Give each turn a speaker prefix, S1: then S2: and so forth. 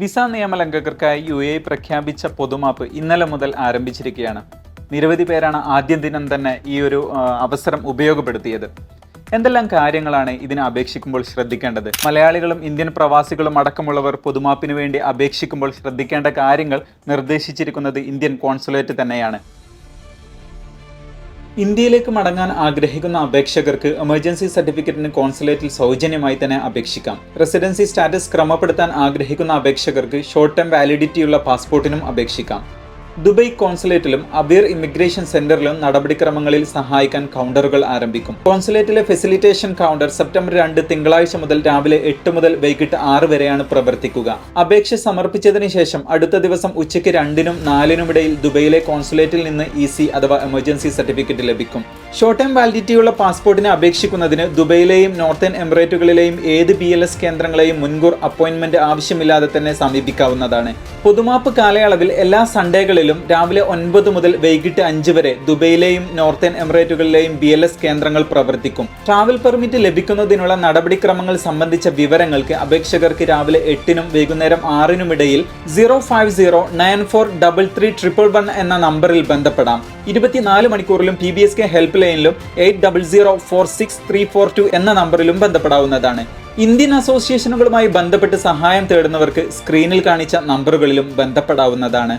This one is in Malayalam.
S1: വിസ നിയമലംഘകർക്കായി യു എ പ്രഖ്യാപിച്ച പൊതുമാപ്പ് ഇന്നലെ മുതൽ ആരംഭിച്ചിരിക്കുകയാണ്. നിരവധി പേരാണ് ആദ്യ ദിനം തന്നെ ഈ ഒരു അവസരം ഉപയോഗപ്പെടുത്തിയത്. എന്തെല്ലാം കാര്യങ്ങളാണ് ഇതിനെ അപേക്ഷിക്കുമ്പോൾ ശ്രദ്ധിക്കേണ്ടത്? മലയാളികളും ഇന്ത്യൻ പ്രവാസികളും അടക്കമുള്ളവർ പൊതുമാപ്പിന് വേണ്ടി അപേക്ഷിക്കുമ്പോൾ ശ്രദ്ധിക്കേണ്ട കാര്യങ്ങൾ നിർദ്ദേശിച്ചിരിക്കുന്നത് ഇന്ത്യൻ കോൺസുലേറ്റ് തന്നെയാണ്. ഇന്ത്യയിലേക്ക് മടങ്ങാൻ ആഗ്രഹിക്കുന്ന അപേക്ഷകർക്ക് എമർജൻസി സർട്ടിഫിക്കറ്റിന് കോൺസുലേറ്റിൽ സൗജന്യമായി തന്നെ അപേക്ഷിക്കാം. റെസിഡൻസി സ്റ്റാറ്റസ് ക്രമപ്പെടുത്താൻ ആഗ്രഹിക്കുന്ന അപേക്ഷകർക്ക് ഷോർട്ട് ടേം വാലിഡിറ്റിയുള്ള പാസ്പോർട്ടിനും അപേക്ഷിക്കാം. ദുബൈ കോൺസുലേറ്റിലും അബീർ ഇമിഗ്രേഷൻ സെന്ററിലും നടപടിക്രമങ്ങളിൽ സഹായിക്കാൻ കൗണ്ടറുകൾ ആരംഭിക്കും. കോൺസുലേറ്റിലെ ഫെസിലിറ്റേഷൻ കൗണ്ടർ സെപ്റ്റംബർ രണ്ട് തിങ്കളാഴ്ച മുതൽ രാവിലെ എട്ട് മുതൽ വൈകിട്ട് ആറ് വരെയാണ് പ്രവർത്തിക്കുക. അപേക്ഷ സമർപ്പിച്ചതിന് ശേഷം അടുത്ത ദിവസം ഉച്ചയ്ക്ക് രണ്ടിനും നാലിനുമിടയിൽ ദുബൈയിലെ കോൺസുലേറ്റിൽ നിന്ന് ഇ സി അഥവാ എമർജൻസി സർട്ടിഫിക്കറ്റ് ലഭിക്കും. ഷോർട്ട് ടൈം വാലിഡിറ്റിയുള്ള പാസ്പോർട്ടിന് അപേക്ഷിക്കുന്നതിന് ദുബൈയിലെയും നോർത്തേൺ എമിറേറ്റുകളിലെയും ഏത് ബി എൽ എസ് കേന്ദ്രങ്ങളെയും മുൻകൂർ അപ്പോയിന്റ്മെന്റ് ആവശ്യമില്ലാതെ തന്നെ സമീപിക്കാവുന്നതാണ്. പൊതുമാപ്പ് കാലയളവിൽ എല്ലാ സൺഡേകളിലും രാവിലെ ഒൻപത് മുതൽ വൈകിട്ട് അഞ്ച് വരെ ദുബൈയിലെയും നോർത്തേൺ എമിറേറ്റുകളിലെയും ബി എൽ എസ് കേന്ദ്രങ്ങൾ പ്രവർത്തിക്കും. ട്രാവൽ പെർമിറ്റ് ലഭിക്കുന്നതിനുള്ള നടപടിക്രമങ്ങൾ സംബന്ധിച്ച വിവരങ്ങൾക്ക് അപേക്ഷകർക്ക് രാവിലെ എട്ടിനും വൈകുന്നേരം ആറിനുമിടയിൽ zero five zero nine four double three triple one എന്ന നമ്പറിൽ ബന്ധപ്പെടാം. ഇരുപത്തിനാല് മണിക്കൂറിലും P B S K help ലൈനിലും eight double zero four six three four two എന്ന നമ്പറിലും ബന്ധപ്പെടാവുന്നതാണ്. ഇന്ത്യൻ അസോസിയേഷനുകളുമായി ബന്ധപ്പെട്ട് സഹായം തേടുന്നവർക്ക് സ്ക്രീനിൽ കാണിച്ച നമ്പറുകളിലും ബന്ധപ്പെടാവുന്നതാണ്.